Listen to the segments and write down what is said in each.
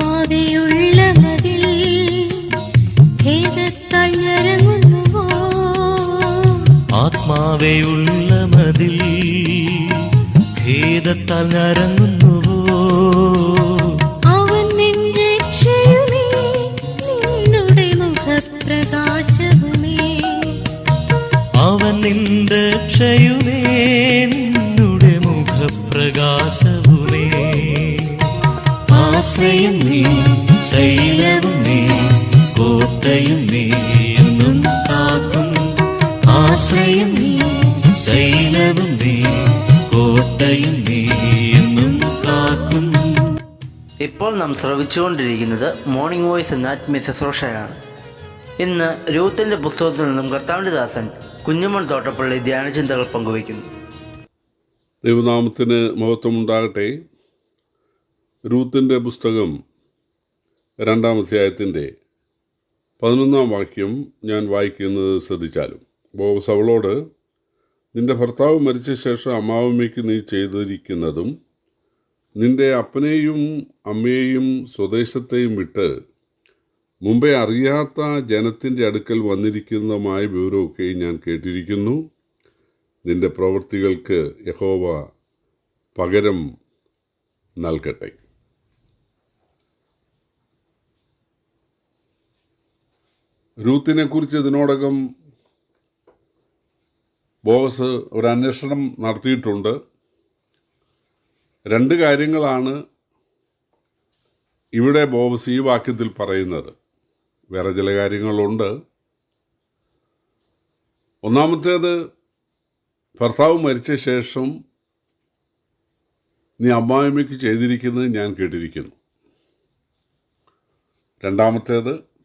ആത്മാവെയുള്ള മതിൽ ഭേദത്താൽ ഞരങ്ങുന്നുവോ ആത്മാവെയുള്ള മതിൽ ഖേദത്താൽ ഞരങ്ങുന്നുവോ അവൻ നിൻ രക്ഷയുമേ നിന്നുടെ മുഖപ്രകാശവുമേ. അവൻ നിന്റെ ക്ഷയുമേ നിന്നുടെ മുഖപ്രകാശവുമേ. ആശ്രയം നീ ശൈലവും നീ കോട്ടയും നീ എന്നും കാക്കും. ആശ്രയം നീ ശൈലവും നീ കോട്ടയും നീ എന്നും കാക്കും. ഇപ്പോൾ നാം ശ്രവിച്ചുകൊണ്ടിരിക്കുന്നത് മോർണിംഗ് വോയിസ് എന്ന ആത്മീയ ശുശ്രൂഷയാണ് ഇന്ന് രൂത്തിന്റെ പുസ്തകത്തിൽ നിന്നും കർത്താവിന്റെ ദാസൻ കുഞ്ഞുമൺ തോട്ടപ്പള്ളി ധ്യാനചിന്തകൾ പങ്കുവയ്ക്കുന്നു. ദൈവനാമത്തിന് മഹത്വമുണ്ടാകട്ടെ. രൂത്തിന്റെ പുസ്തകം രണ്ടാം അധ്യായത്തിന്റെ പതിനൊന്നാം വാക്യം ഞാൻ വായിക്കുന്നത് ശ്രദ്ധിച്ചാലും. ബോസ് അവളോട് നിന്റെ ഭർത്താവ് മരിച്ച ശേഷം അമ്മാവമ്മയ്ക്ക് നീ ചെയ്തിരിക്കുന്നതും നിന്റെ അപ്പനെയും അമ്മയെയും സ്വദേശത്തെയും വിട്ട് മുമ്പേ അറിയാത്ത ജനത്തിന്റെ അടുക്കൽ വന്നിരിക്കുന്നതുമായ വിവരമൊക്കെ ഞാൻ കേട്ടിരിക്കുന്നു. നിന്റെ പ്രവൃത്തികൾക്ക് യഹോവ പകരം നൽകട്ടെ. രൂത്തിനെ കുറിച്ച് ഇതിനോടകം ബോസ് ഒരു അന്വേഷണം നടത്തിയിട്ടുണ്ട്. രണ്ട് കാര്യങ്ങളാണ് ഇവിടെ ബോസ് ഈ വാക്യത്തിൽ പറയുന്നത്. വേറെ ചില കാര്യങ്ങളുണ്ട്. ഒന്നാമത്തേത് ഭർത്താവ് മരിച്ച ശേഷം നീ അമ്മായിമ്മയ്ക്ക് ചെയ്തിരിക്കുന്നത് ഞാൻ കേട്ടിരിക്കുന്നു. രണ്ടാമത്തേത്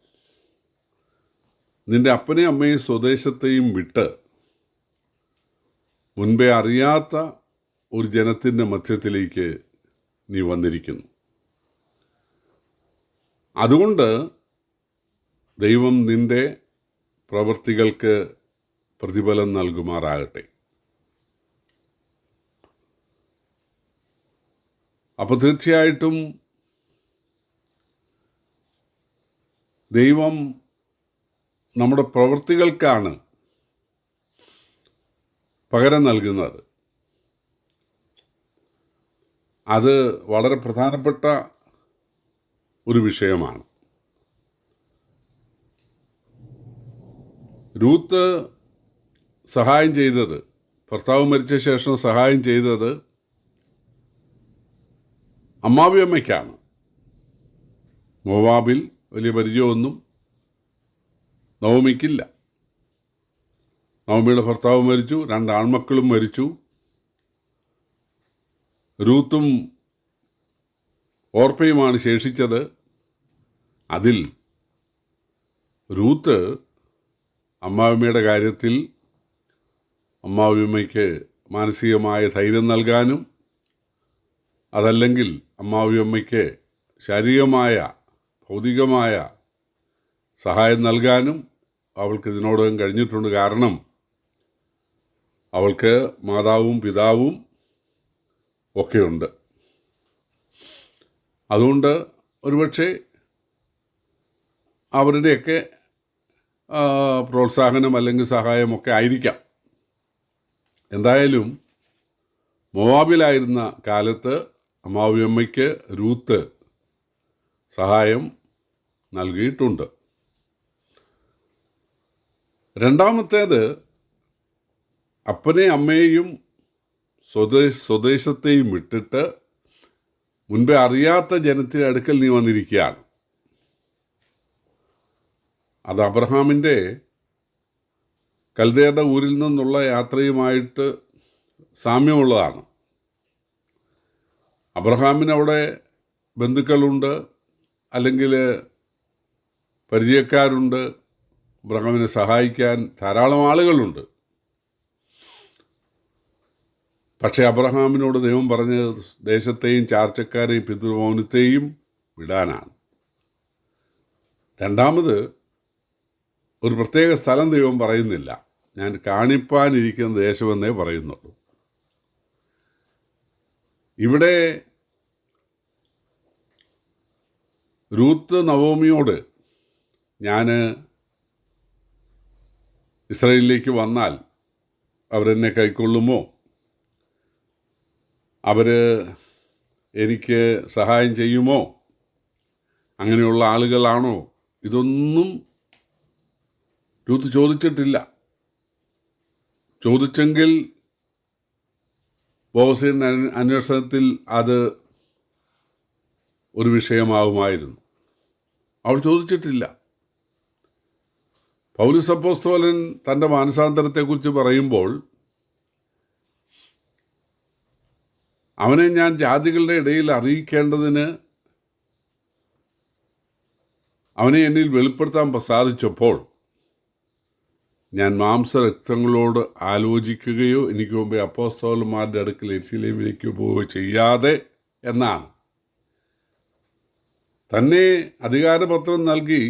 നിന്റെ അപ്പനെയും അമ്മയും സ്വദേശത്തെയും വിട്ട് മുൻപേ അറിയാത്ത ഒരു ജനത്തിന്റെ മധ്യത്തിലേക്ക് നീ വന്നിരിക്കുന്നു. അതുകൊണ്ട് ദൈവം നിന്റെ പ്രവൃത്തികൾക്ക് പ്രതിഫലം നൽകുമാറാകട്ടെ. അപ്പോൾ തീർച്ചയായിട്ടും ദൈവം നമ്മുടെ പ്രവൃത്തികൾക്കാണ് പകരം നൽകുന്നത്. അത് വളരെ പ്രധാനപ്പെട്ട ഒരു വിഷയമാണ്. രൂത്ത് സഹായം ചെയ്തത് ഭർത്താവ് മരിച്ച ശേഷം സഹായം ചെയ്തത് അമ്മാവിയമ്മയ്ക്കാണ്. മോവാബിൽ വലിയ പരിചയമൊന്നും നവമിക്കില്ല. നവമിയുടെ ഭർത്താവ് മരിച്ചു രണ്ട് ആൺമക്കളും മരിച്ചു. രൂത്തും ഓർപ്പയുമാണ് ശേഷിച്ചത്. അതിൽ രൂത്ത് അമ്മാവിമ്മയുടെ കാര്യത്തിൽ അമ്മാവിയമ്മയ്ക്ക് മാനസികമായ ധൈര്യം നൽകാനും അതല്ലെങ്കിൽ അമ്മാവിയമ്മയ്ക്ക് ശാരീരികമായ ഭൗതികമായ സഹായം നൽകാനും അവൾക്ക് ഇതിനോടകം കഴിഞ്ഞിട്ടുണ്ട് കാരണം അവൾക്ക് മാതാവും പിതാവും ഒക്കെയുണ്ട്. അതുകൊണ്ട് ഒരുപക്ഷെ അവരുടെയൊക്കെ പ്രോത്സാഹനം അല്ലെങ്കിൽ സഹായമൊക്കെ ആയിരിക്കാം. എന്തായാലും മൊവാബിലായിരുന്ന കാലത്ത് അമ്മാവിയമ്മയ്ക്ക് രൂത്ത് സഹായം നൽകിയിട്ടുണ്ട്. രണ്ടാമത്തേത് അപ്പനെയും അമ്മയെയും സ്വദേശ സ്വദേശത്തെയും വിട്ടിട്ട് മുൻപേ അറിയാത്ത ജനത്തിന്റെ അടുക്കൽ നീ വന്നിരിക്കുകയാണ്. അത് അബ്രഹാമിന്റെ കൽദയുടെ ഊരിൽ നിന്നുള്ള യാത്രയുമായിട്ട് സാമ്യമുള്ളതാണ്. അബ്രഹാമിന് അവിടെ ബന്ധുക്കളുണ്ട് അല്ലെങ്കിൽ പരിചയക്കാരുണ്ട് അബ്രഹാമിനെ സഹായിക്കാൻ ധാരാളം ആളുകളുണ്ട്. പക്ഷേ അബ്രഹാമിനോട് ദൈവം പറഞ്ഞത് ദേശത്തെയും ചാർച്ചക്കാരെയും പിതൃഭവനത്തെയും വിടാനാണ്. രണ്ടാമത് ഒരു പ്രത്യേക സ്ഥലം ദൈവം പറയുന്നില്ല. ഞാൻ കാണിപ്പാനിരിക്കുന്ന ദേശമെന്നേ പറയുന്നുള്ളൂ. ഇവിടെ രൂത്ത് നവോമിയോട് ഞാൻ ഇസ്രയേലിലേക്ക് വന്നാൽ അവരെന്നെ കൈക്കൊള്ളുമോ? അവർ എനിക്ക് സഹായം ചെയ്യുമോ? അങ്ങനെയുള്ള ആളുകളാണോ? ഇതൊന്നും രൂത്ത് ചോദിച്ചിട്ടില്ല. ചോദിച്ചെങ്കിൽ ബോസിൻ അന്വേഷണത്തിൽ അത് ഒരു വിഷയമാവുമായിരുന്നു. അവൾ ചോദിച്ചിട്ടില്ല. പൗലിസ് അപ്പോസ്തോലൻ തന്റെ മാനസാന്തരത്തെക്കുറിച്ച് പറയുമ്പോൾ അവനെ ഞാൻ ജാതികളുടെ ഇടയിൽ അറിയിക്കേണ്ടതിന് അവനെ എന്നിൽ വെളിപ്പെടുത്താൻ സാധിച്ചപ്പോൾ ഞാൻ മാംസരക്തങ്ങളോട് ആലോചിക്കുകയോ എനിക്ക് മുമ്പേ അപ്പോസ്തോലന്മാരുടെ അടുക്കൽ എരിശിലേമിലേക്ക് പോവുകയോ ചെയ്യാതെ എന്നാണ്. തന്നെ അധികാരപത്രം നൽകി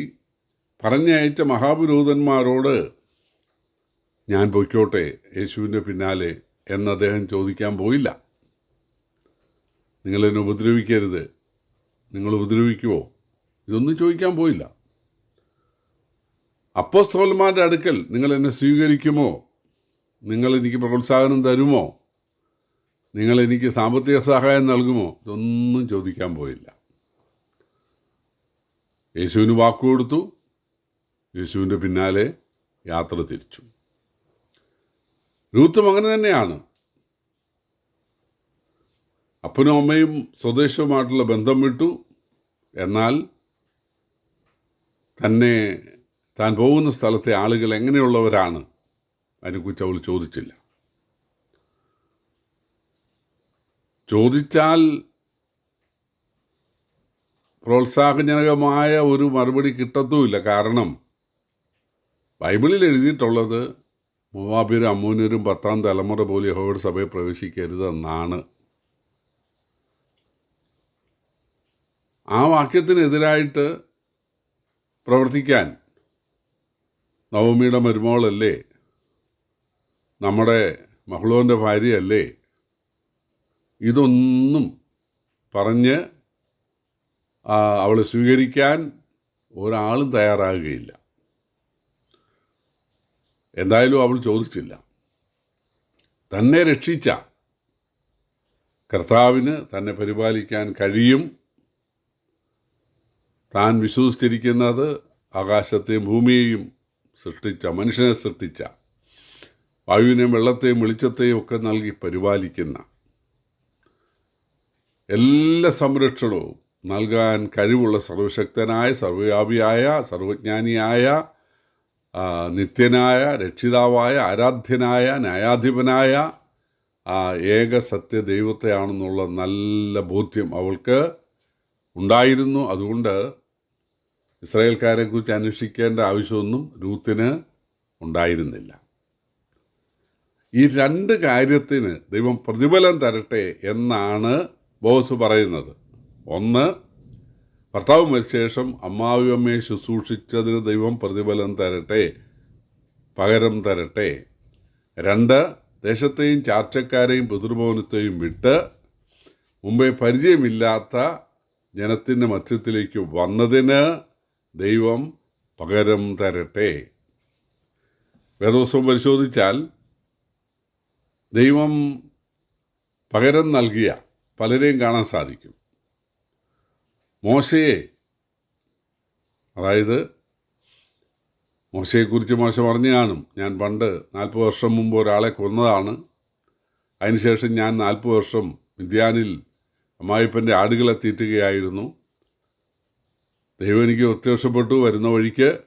പറഞ്ഞയച്ച മഹാപുരോഹിതന്മാരോട് ഞാൻ പൊയ്ക്കോട്ടെ യേശുവിന്റെ പിന്നാലെ എന്ന് അദ്ദേഹം ചോദിക്കാൻ പോയില്ല. നിങ്ങളെന്നെ ഉപദ്രവിക്കരുത്. നിങ്ങൾ ഉപദ്രവിക്കുമോ ഇതൊന്നും ചോദിക്കാൻ പോയില്ല. അപ്പോസ്തോലന്മാരുടെ അടുക്കൽ നിങ്ങൾ എന്നെ സ്വീകരിക്കുമോ? നിങ്ങൾ എനിക്ക് പ്രോത്സാഹനം തരുമോ? നിങ്ങൾ എനിക്ക് സാമ്പത്തിക സഹായം നൽകുമോ? ഇതൊന്നും ചോദിക്കാൻ പോയില്ല. യേശുവിന് വാക്കു കൊടുത്തു യേശുവിന്റെ പിന്നാലെ യാത്ര തിരിച്ചു. രൂത്തും അങ്ങനെ തന്നെയാണ്. അപ്പനും അമ്മയും സ്വദേശവുമായിട്ടുള്ള ബന്ധം വിട്ടു. എന്നാൽ തന്നെ താൻ പോകുന്ന സ്ഥലത്തെ ആളുകൾ എങ്ങനെയുള്ളവരാണ് അതിനെക്കുറിച്ച് അവൾ ചോദിച്ചില്ല. ചോദിച്ചാൽ പ്രോത്സാഹജനകമായ ഒരു മറുപടി കിട്ടത്തുമില്ല. കാരണം ബൈബിളിൽ എഴുതിയിട്ടുള്ളത് മൂവാബിരും അമ്മൂനൂരും പത്താം തലമുറ പോലും യഹോയുടെ സഭയെ പ്രവേശിക്കരുതെന്നാണ്. ആ വാക്യത്തിനെതിരായിട്ട് പ്രവർത്തിക്കാൻ നവമിയുടെ മരുമകളല്ലേ നമ്മുടെ മഹ്ളോന്റെ ഭാര്യയല്ലേ? ഇതൊന്നും പറഞ്ഞ് അവളെ സ്വീകരിക്കാൻ ഒരാളും തയ്യാറാകുകയില്ല. എന്തായാലും അവൾ ചോദിച്ചില്ല. തന്നെ രക്ഷിച്ച കർത്താവിന് തന്നെ പരിപാലിക്കാൻ കഴിയും. താൻ വിശ്വസിച്ചിരിക്കുന്നത് ആകാശത്തെയും ഭൂമിയെയും സൃഷ്ടിച്ച മനുഷ്യനെ സൃഷ്ടിച്ച വായുവിനെയും വെള്ളത്തെയും വെളിച്ചത്തെയും ഒക്കെ നൽകി പരിപാലിക്കുന്ന എല്ലാ സംരക്ഷണവും നൽകാൻ കഴിവുള്ള സർവശക്തനായ സർവവ്യാപിയായ സർവജ്ഞാനിയായ നിത്യനായ രക്ഷിതാവായ ആരാധ്യനായ ന്യായാധിപനായ ആ ഏക സത്യ ദൈവത്തെയാണെന്നുള്ള നല്ല ബോധ്യം അവൾക്ക് ഉണ്ടായിരുന്നു. അതുകൊണ്ട് ഇസ്രായേൽക്കാരെക്കുറിച്ച് അന്വേഷിക്കേണ്ട ആവശ്യമൊന്നും രൂത്തിന് ഉണ്ടായിരുന്നില്ല. ഈ രണ്ട് കാര്യത്തിന് ദൈവം പ്രതിഫലം തരട്ടെ എന്നാണ് ബോസ് പറയുന്നത്. ഒന്ന് ഭർത്താവ് മരിച്ച ശേഷം അമ്മാവിയമ്മയെ ശുശ്രൂഷിച്ചതിന് ദൈവം പ്രതിഫലം തരട്ടെ പകരം തരട്ടെ. രണ്ട് ദേശത്തെയും ചാർച്ചക്കാരെയും പിതൃഭവനത്തെയും വിട്ട് മുമ്പേ പരിചയമില്ലാത്ത ജനത്തിന്റെ മധ്യത്തിലേക്ക് വന്നതിന് ദൈവം പകരം തരട്ടെ. വേദോത്സവം പരിശോധിച്ചാൽ ദൈവം പകരം നൽകിയ പലരെയും കാണാൻ സാധിക്കും. മോശയെ അതായത് മോശയെക്കുറിച്ച് മോശ പറഞ്ഞു കാണും. ഞാൻ പണ്ട് നാൽപ്പത് വർഷം മുമ്പ് ഒരാളെ കൊന്നതാണ്. അതിനുശേഷം ഞാൻ നാൽപ്പത് വർഷം മിദ്യാനിൽ അമ്മായിപ്പന്റെ ആടുകളെ തീറ്റുകയായിരുന്നു ദൈവം എനിക്ക് ഒത്യവശപ്പെട്ടു വരുന്ന വഴിക്ക്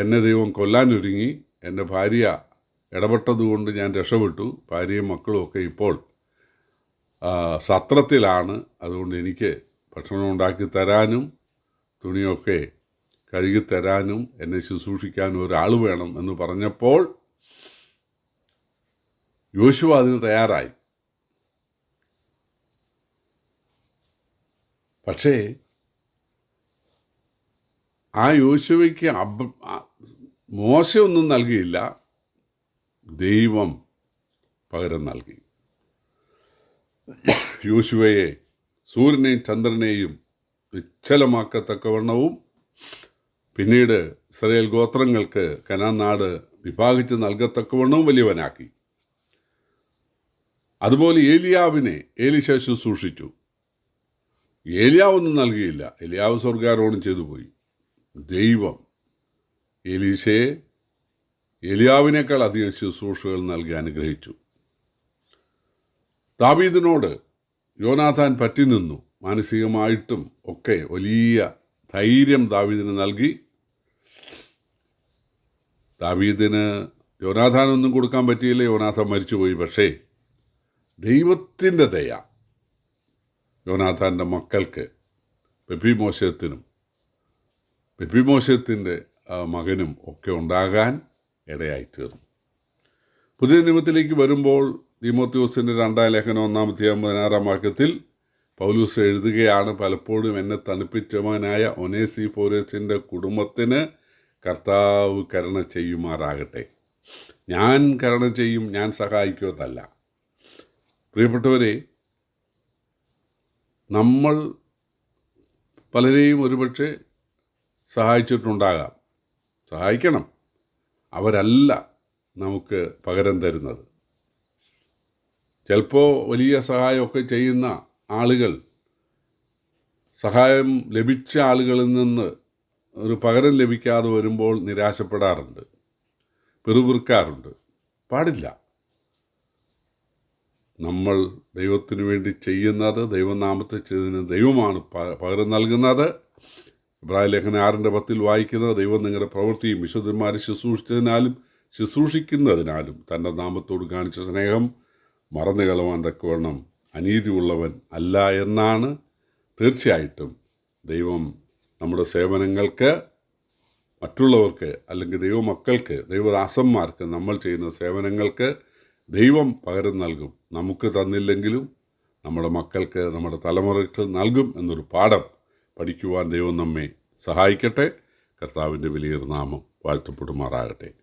എന്നെ ദൈവം കൊല്ലാനൊരുങ്ങി എന്റെ ഭാര്യ ഇടപെട്ടതുകൊണ്ട് ഞാൻ രക്ഷപ്പെട്ടു. ഭാര്യയും മക്കളും ഒക്കെ ഇപ്പോൾ സത്രത്തിലാണ്. അതുകൊണ്ട് എനിക്ക് ഭക്ഷണം ഉണ്ടാക്കി തരാനും തുണിയൊക്കെ കഴുകി തരാനും എന്നെ ശുശ്രൂഷിക്കാനും ഒരാൾ വേണം എന്ന് പറഞ്ഞപ്പോൾ യോശുവ അതിന് തയ്യാറായി. പക്ഷേ ആ യോശുവയ്ക്ക് അബ് മോശമൊന്നും നൽകിയില്ല. ദൈവം പകരം നൽകി. യോശുവയെ സൂര്യനെയും ചന്ദ്രനെയും നിശ്ചലമാക്കത്തക്കവണ്ണവും പിന്നീട് ഇസ്രയേൽ ഗോത്രങ്ങൾക്ക് കനാൻ നാട് വിഭാഗിച്ച് നൽകത്തക്കവണ്ണവും വലിയവനാക്കി. അതുപോലെ ഏലിയാവിനെ ഏലിശേഷു സൂക്ഷിച്ചു ഏലിയാവൊന്നും നൽകിയില്ല. ഏലിയാവ് സ്വർഗാരോഹണം ചെയ്തു പോയി. ദൈവം ഏലീശയെ ഏലിയാവിനേക്കാൾ അധികം ശുശ്രൂഷകൾ നൽകി അനുഗ്രഹിച്ചു. ദാവീദിനോട് യോനാഥാൻ പറ്റി നിന്നു. മാനസികമായിട്ടും ഒക്കെ വലിയ ധൈര്യം ദാവീദിന് നൽകി. ദാവീദിന് യോനാഥാനൊന്നും കൊടുക്കാൻ പറ്റിയില്ല. യോനാഥാൻ മരിച്ചുപോയി. പക്ഷേ ദൈവത്തിന്റെ ദയ യോനാഥാന്റെ മക്കൾക്ക് പെപ്പിമോശത്തിനും പെപ്പിമോശത്തിന്റെ മകനും ഒക്കെ ഉണ്ടാകാൻ ഇടയായിത്തീർന്നു. പുതിയ നിയമത്തിലേക്ക് വരുമ്പോൾ തീമോത്യോസിന്റെ രണ്ടാം ലേഖനം ഒന്നാമത്തെ പതിനാറാം വാക്യത്തിൽ പൗലൂസ് എഴുതുകയാണ് പലപ്പോഴും എന്നെ തണുപ്പിച്ചവനായ ഒനേസി ഫോരസിന്റെ കുടുംബത്തിന് കർത്താവ് കരുണ ചെയ്യുമാറാകട്ടെ. ഞാൻ കരുണ ചെയ്യും ഞാൻ സഹായിക്കുമെന്നല്ല. പ്രിയപ്പെട്ടവരെ നമ്മൾ പലരെയും ഒരുപക്ഷെ സഹായിച്ചിട്ടുണ്ടാകാം. സഹായിക്കണം. അവരല്ല നമുക്ക് പകരം തരുന്നത്. ചിലപ്പോൾ വലിയ സഹായമൊക്കെ ചെയ്യുന്ന ആളുകൾ സഹായം ലഭിച്ച ആളുകളിൽ നിന്ന് ഒരു പകരം ലഭിക്കാതെ വരുമ്പോൾ നിരാശപ്പെടാറുണ്ട് പെറുപിറുക്കാറുണ്ട്. പാടില്ല. നമ്മൾ ദൈവത്തിന് വേണ്ടി ചെയ്യുന്നത് ദൈവനാമത്തെ ചെയ്യുന്ന ദൈവമാണ് പകരം നൽകുന്നത്. ഇബ്രാഹിം ലേഖന ആറിന്റെ പത്തിൽ വായിക്കുന്നത് ദൈവം നിങ്ങളുടെ പ്രവൃത്തിയും വിശുദ്ധന്മാരെ ശുശ്രൂഷിച്ചതിനാലും ശുശ്രൂഷിക്കുന്നതിനാലും തന്റെ നാമത്തോട് കാണിച്ച സ്നേഹം മറന്നു കളവാൻ തക്കവണ്ണം അനീതിയുള്ളവൻ അല്ല എന്നാണ് തീർച്ചയായിട്ടും ദൈവം നമ്മുടെ സേവനങ്ങൾക്ക് മറ്റുള്ളവർക്ക് അല്ലെങ്കിൽ ദൈവമക്കൾക്ക് ദൈവദാസന്മാർക്ക് നമ്മൾ ചെയ്യുന്ന സേവനങ്ങൾക്ക് ദൈവം പകരം നൽകും. നമുക്ക് തന്നില്ലെങ്കിലും നമ്മുടെ മക്കൾക്ക് നമ്മുടെ തലമുറയ്ക്ക് നൽകും എന്നൊരു പാഠം പഠിക്കുവാൻ ദൈവം നമ്മെ സഹായിക്കട്ടെ. കർത്താവിന്റെ വലിയൊരു നാമം വാഴ്ത്തപ്പെടുമാറാകട്ടെ.